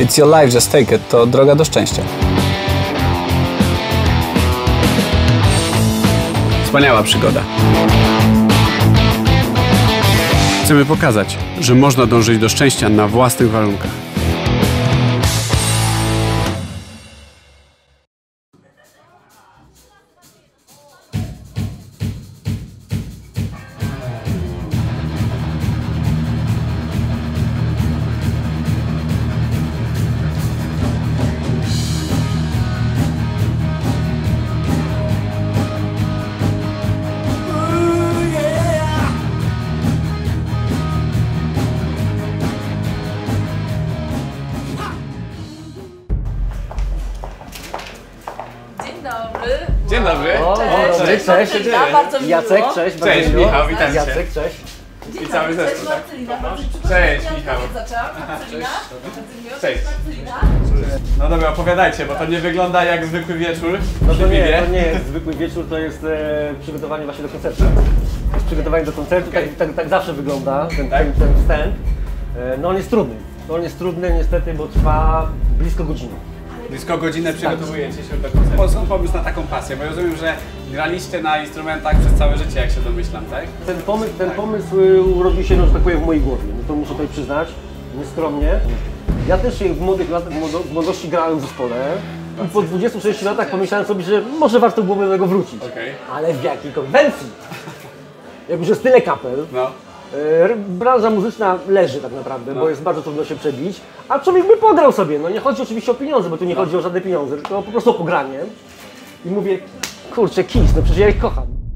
It's Your Life, Just Take It to droga do szczęścia. Wspaniała przygoda. Chcemy pokazać, że można dążyć do szczęścia na własnych warunkach. Dzień dobry. Cześć, dobry, cześć. Marcelina, bardzo miło. Jacek, cześć. bardzo Cześć, miło. Michał, witam cię. Jacek, cześć. Dzień I cały dobry, zespół, Cześć? Marcelina. Cześć, Michał. zaczęłam. Marcelina. Miło. Cześć. No dobra, opowiadajcie, bo to nie wygląda jak zwykły wieczór No to nie, to nie jest zwykły wieczór, to jest e, przygotowanie właśnie do koncertu. To jest przygotowanie do koncertu, tak, tak, tak zawsze wygląda ten, Tak? ten, ten wstęp. E, no on jest trudny. On jest trudny niestety, bo trwa blisko godziny. Blisko godzinę przygotowujecie się do koncertu. Skąd pomysł na taką pasję? Bo ja rozumiem, że graliście na instrumentach przez całe życie, jak się domyślam, tak? Ten pomysł, ten pomysł y, urodził się, no, że tak powiem, w mojej głowie. No to muszę tutaj przyznać, nieskromnie. Ja też w młodych latach, w młodo- w młodości grałem w zespole. I po 26 latach pomyślałem sobie, że może warto byłoby do tego wrócić. Okej. Ale w jakiej konwencji? Jak już jest tyle kapel, No. E, branża muzyczna leży tak naprawdę, bo jest bardzo trudno się przebić. A człowiek by pograł sobie. No nie chodzi oczywiście o pieniądze, bo tu nie chodzi o żadne pieniądze, tylko po prostu o pogranie. I mówię, kurczę, Kiss, no przecież ja ich kocham.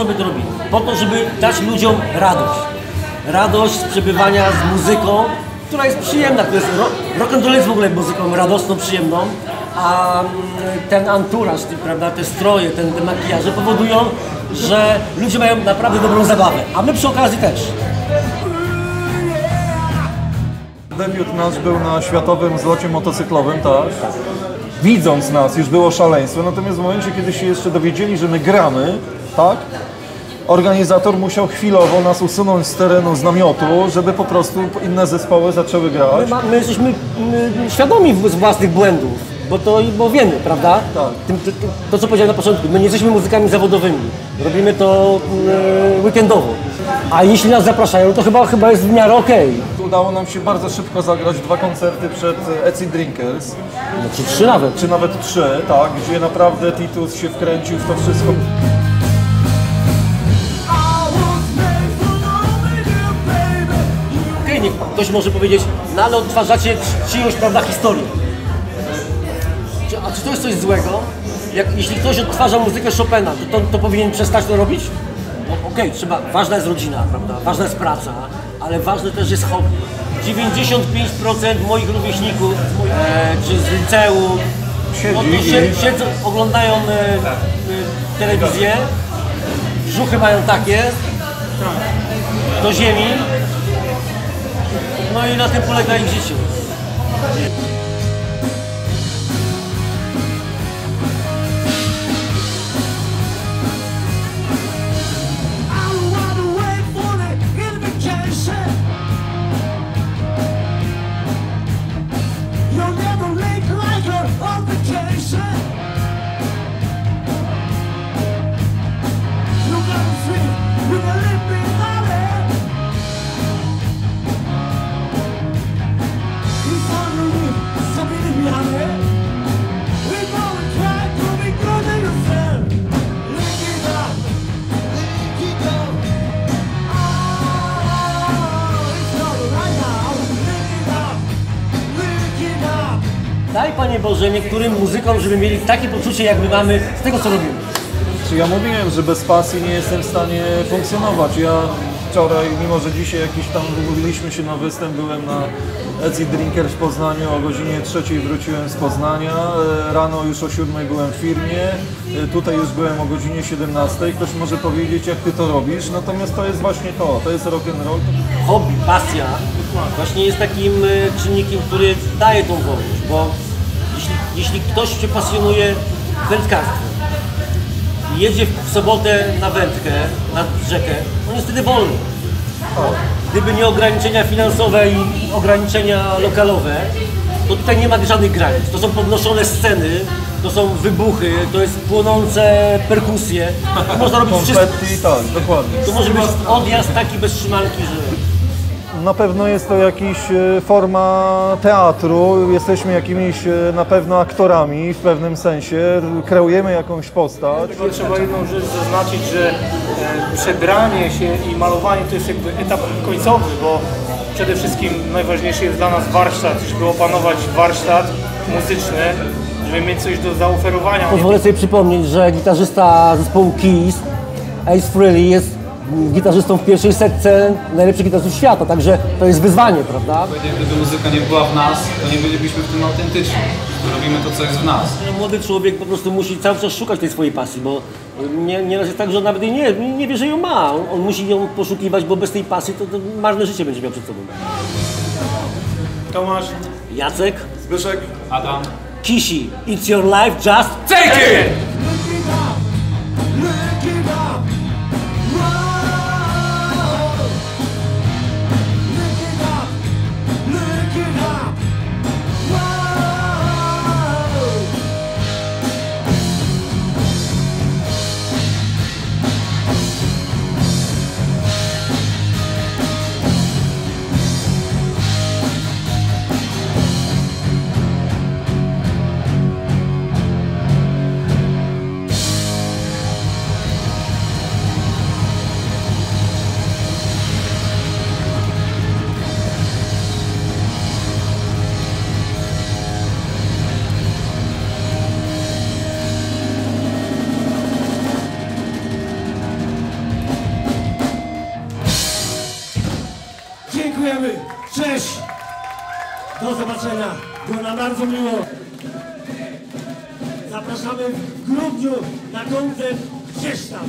Co my to robimy? Po to, żeby dać ludziom radość. Radość z przebywania z muzyką, która jest przyjemna. To jest rock, and roll jest w ogóle muzyką radosną, przyjemną, a mm, ten anturaż, prawda, te stroje, ten, te makijaże powodują, że ludzie mają naprawdę dobrą zabawę. A my przy okazji też. Debiut nasz był na światowym zlocie motocyklowym, tak. Widząc nas już było szaleństwo, natomiast w momencie, kiedy się jeszcze dowiedzieli, że my gramy, tak, organizator musiał chwilowo nas usunąć z terenu z namiotu, żeby po prostu inne zespoły zaczęły grać. My, ma- my jesteśmy mm, świadomi z własnych błędów, bo to bo wiemy, prawda? Tak. Tym, to, to, co powiedziałem na początku, my nie jesteśmy muzykami zawodowymi. Robimy to mm, weekendowo. A jeśli nas zapraszają, to chyba, chyba jest w miarę okej. Udało nam się bardzo szybko zagrać dwa koncerty przed Etsy Drinkers, No, czy trzy nawet. czy nawet trzy, tak, gdzie naprawdę Titus się wkręcił w to wszystko. Niech ktoś może powiedzieć, no ale odtwarzacie czy- czyjąś, prawda, historię. A czy to jest coś złego? Jak, jeśli ktoś odtwarza muzykę Chopina, to, to, to powinien przestać to robić? No, Okej, trzeba, ważna jest rodzina, prawda, ważna jest praca, ale ważne też jest hobby. 95% moich rówieśników, e, czy z liceum, no to Siedzi sie, i- siedzą, oglądają e, e, telewizję, brzuchy mają takie, do ziemi, no i na tym polega ich życie. Panie Boże niektórym muzykom, żeby mieli takie poczucie, jak my mamy z tego, co robimy. Czy ja mówiłem, że bez pasji nie jestem w stanie funkcjonować. Ja wczoraj, mimo że dzisiaj jakiś tam umówiliśmy się na występ, byłem na Etsy Drinker w Poznaniu, o godzinie trzeciej wróciłem z Poznania, E, rano już o siódmej byłem w firmie, E, tutaj już byłem o godzinie 17. Ktoś może powiedzieć, jak ty to robisz, natomiast to jest właśnie to, to jest rock'n'roll. hobby, pasja właśnie jest takim e, czynnikiem, który daje tą wolność, bo jeśli, ktoś się pasjonuje wędkarstwem i jedzie w sobotę na wędkę, nad rzekę, on jest wtedy wolny. Gdyby nie ograniczenia finansowe i ograniczenia lokalowe, to tutaj nie ma żadnych granic. To są podnoszone sceny, to są wybuchy, to jest płonące perkusje. To można robić wszystko. Konfetti, tak, dokładnie. To może być odjazd taki bez trzymanki, że... Na pewno jest to jakaś e, forma teatru, jesteśmy jakimiś e, na pewno aktorami w pewnym sensie, kreujemy jakąś postać. Tylko trzeba jedną rzecz zaznaczyć, że e, przebranie się i malowanie to jest jakby etap końcowy, bo przede wszystkim najważniejszy jest dla nas warsztat, żeby opanować warsztat muzyczny, żeby mieć coś do zaoferowania. Pozwolę sobie przypomnieć, że gitarzysta zespołu Kiss, Ace Frehley jest gitarzystą w pierwszej setce najlepszych gitarzystów świata, także to jest wyzwanie, prawda? Gdyby muzyka nie była w nas, to nie bylibyśmy w tym autentyczni. Robimy to, co jest w nas. Młody człowiek po prostu musi cały czas szukać tej swojej pasji, bo nie, nieraz jest tak, że on nawet jej nie, nie wie, że ją ma. On, on musi ją poszukiwać, bo bez tej pasji to, to marne życie będzie miał przed sobą. Tomasz, Jacek, Zbyszek? Adam. Kisi, it's your life, just Take it! Dziękujemy. Cześć. Do zobaczenia. Było nam bardzo miło. Zapraszamy w grudniu na koncert gdzieś tam.